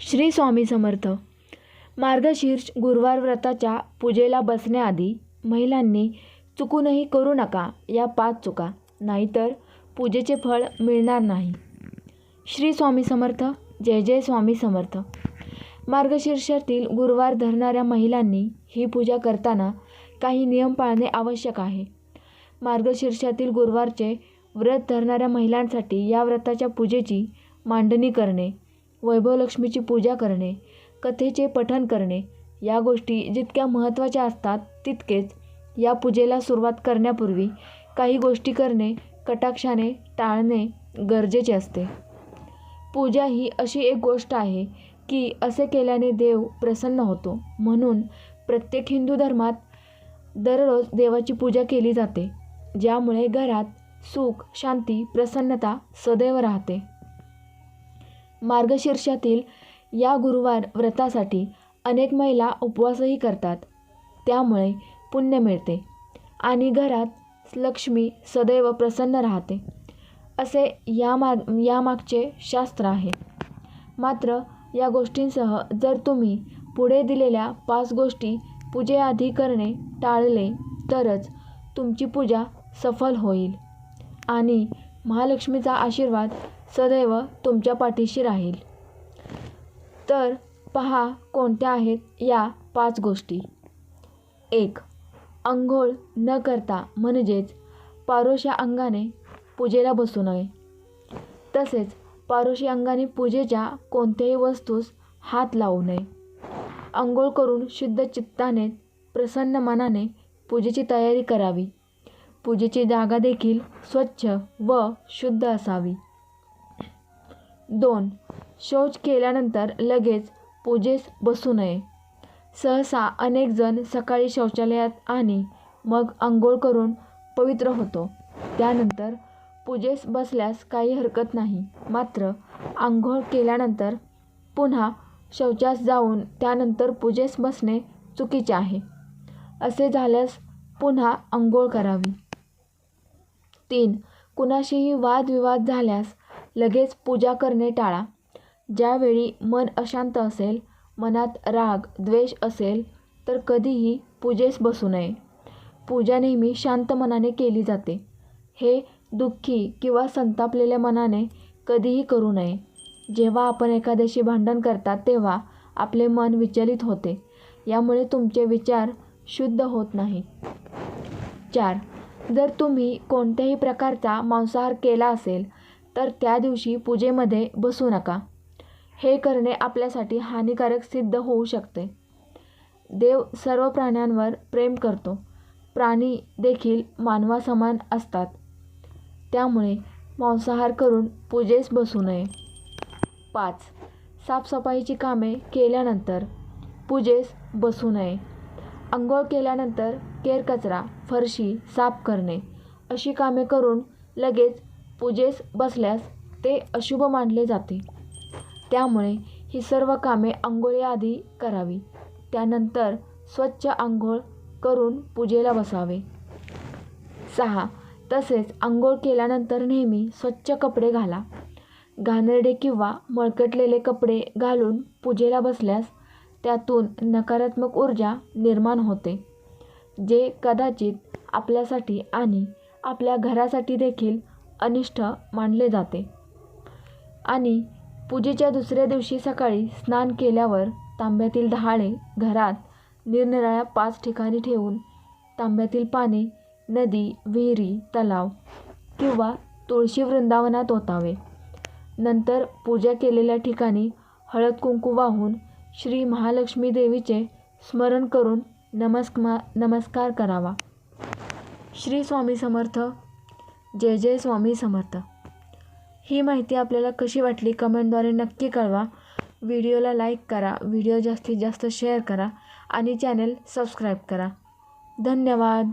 श्री स्वामी समर्थ. मार्गशीर्ष गुरुवार व्रताच्या पूजेला बसण्याआधी महिलांनी चुकूनही करू नका या पाच चुका नाहीतर पूजेचे फळ मिळणार नाही. श्री स्वामी समर्थ जय जय स्वामी समर्थ. मार्गशीर्षातील गुरुवार धरणाऱ्या महिलांनी ही पूजा करताना काही नियम पाळणे आवश्यक आहे. मार्गशीर्षातील गुरुवारचे व्रत धरणाऱ्या महिलांसाठी या व्रताच्या पूजेची मांडणी करणे वैभवलक्ष्मीची पूजा करणे कथेचे पठण करणे या गोष्टी जितक्या महत्त्वाच्या असतात तितकेच या पूजेला सुरुवात करण्यापूर्वी काही गोष्टी करणे कटाक्षाने टाळणे गरजेचे असते. पूजा ही अशी एक गोष्ट आहे की असे केल्याने देव प्रसन्न होतो. म्हणून प्रत्येक हिंदू धर्मात दररोज देवाची पूजा केली जाते ज्यामुळे घरात सुख शांती प्रसन्नता सदैव राहते. मार्गशीर्षातील या गुरुवार व्रतासाठी अनेक महिला उपवासही करतात. त्यामुळे पुण्य मिळते आणि घरात लक्ष्मी सदैव प्रसन्न राहते. असे या माग यामागचे शास्त्र आहे. मात्र या गोष्टींसह जर तुम्ही पुढे दिलेल्या पाच गोष्टी पूजेआधी करणे टाळले तरच तुमची पूजा सफल होईल. आणि महालक्ष्मीचा आशीर्वाद सदैव तुमच्या पाठीशी राहील. तर पहा कोणत्या आहेत या पाच गोष्टी. एक अंघोळ न करता म्हणजेच पारोशा अंगाने पूजेला बसू नये. तसेच पारोशी अंगाने पूजेच्या कोणत्याही वस्तूस हात लावू नये. अंघोळ करून शुद्ध चित्ताने प्रसन्न मनाने पूजेची तयारी करावी. पूजेची जागा देखील स्वच्छ व शुद्ध असावी. दोन शौच केल्यानंतर लगेच पूजेस बसू नये. सहसा अनेक जण सकाळी शौचालयात आणि मग आंघोळ करून पवित्र होतो. त्यानंतर पूजेस बसल्यास काही हरकत नाही. मात्र आंघोळ केल्यानंतर पुन्हा शौचास जाऊन त्यानंतर पूजेस बसणे चुकीचे आहे. असे झाल्यास पुन्हा आंघोळ करावी. तीन. कुणाशीही वादविवाद झाल्यास लगेच पूजा करणे टाळा. ज्यावेळी मन अशांत असेल मनात राग द्वेष असेल तर कधीही पूजेस बसू नये. पूजा नेहमी शांत मनाने केली जाते. हे दुःखी किंवा संतापलेल्या मनाने कधीही करू नये. जेव्हा आपण एखाद्याशी भांडण करतात तेव्हा आपले मन विचलित होते. यामुळे तुमचे विचार शुद्ध होत नाही. चार. जर तुम्ही कोणत्याही प्रकारचा मांसाहार केला असेल तर त्या दिवशी पूजेमध्ये बसू नका. हे करणे आपल्यासाठी हानिकारक सिद्ध होऊ शकते. देव सर्व प्राण्यांवर प्रेम करतो. प्राणी देखील मानवासमान असतात. त्यामुळे मांसाहार करून पूजेस बसू नये. पाच. साफसफाईची कामे केल्यानंतर पूजेस बसू नये. अंघोळ केल्यानंतर केरकचरा फरशी साफ करणे. अशी कामे करून लगेच पूजेस बसल्यास ते अशुभ मानले जाते. त्यामुळे ही सर्व कामे आंघोळीआधी करावी. त्यानंतर स्वच्छ आंघोळ करून पूजेला बसावे. सहा. तसेच आंघोळ केल्यानंतर नेहमी स्वच्छ कपडे घाला. घाणेरडे किंवा मळकटलेले कपडे घालून पूजेला बसल्यास त्यातून नकारात्मक ऊर्जा निर्माण होते जे कदाचित आपल्यासाठी आणि आपल्या घरासाठी देखील अनिष्ट मानले जाते. आणि पूजेच्या दुसऱ्या दिवशी सकाळी स्नान केल्यावर तांब्यातील डहाळे घरात निरनिराळ्या पाच ठिकाणी ठेवून तांब्यातील पाणी नदी विहिरी तलाव किंवा तुळशी वृंदावनात ओतावे. नंतर पूजा केलेल्या ठिकाणी हळद कुंकू वाहून श्री महालक्ष्मी देवीचे स्मरण करून नमस्मा नमस्कार करावा. श्री स्वामी समर्थ जय जय स्वामी समर्थ. ही माहिती आपल्याला कशी वाटली कमेंटद्वारे नक्की कळवा. व्हिडिओला लाईक करा व्हिडिओ जास्तीत जास्त शेअर करा आणि चॅनेल सबस्क्राईब करा. धन्यवाद.